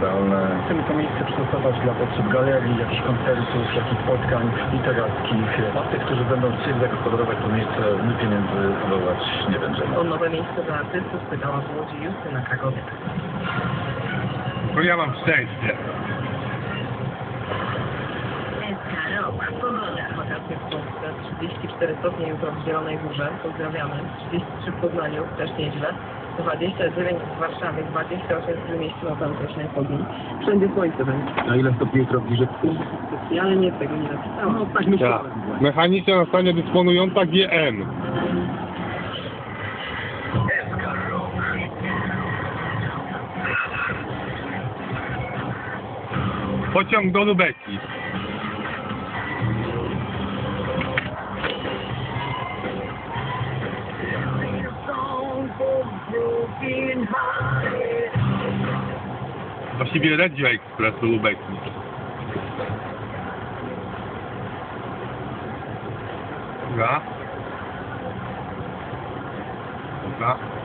realne. Chcemy to miejsce przystosować dla potrzeb galerii, jakichś koncertów, jakichś spotkań literackich. A tych, którzy będą chcieli zagospodarować to miejsce, my pieniędzy wywołać nie będziemy. O nowe miejsce dla artystów pytała w Łodzi Justyna Krakowiec. Bo ja mam szczęście. Rok, pogoda. Wakacje w Polsce 34 stopnie jutro w Zielonej Górze. Pozdrawiamy. 33 w Poznaniu, też nieźle. 29 w Warszawie, 28 w Trójmieściu, no tam też nie chodzi. Wszędzie słońce będzie. A ile stopni jutro w Giżycku? Specjalnie tego nie napisałam. No tak Ja. myślałem. Mechaniczna na stanie dysponująca GM. Pociąg do Lubeki. Właściwie Reggio Express do Lubeki. Dobra. Dobra.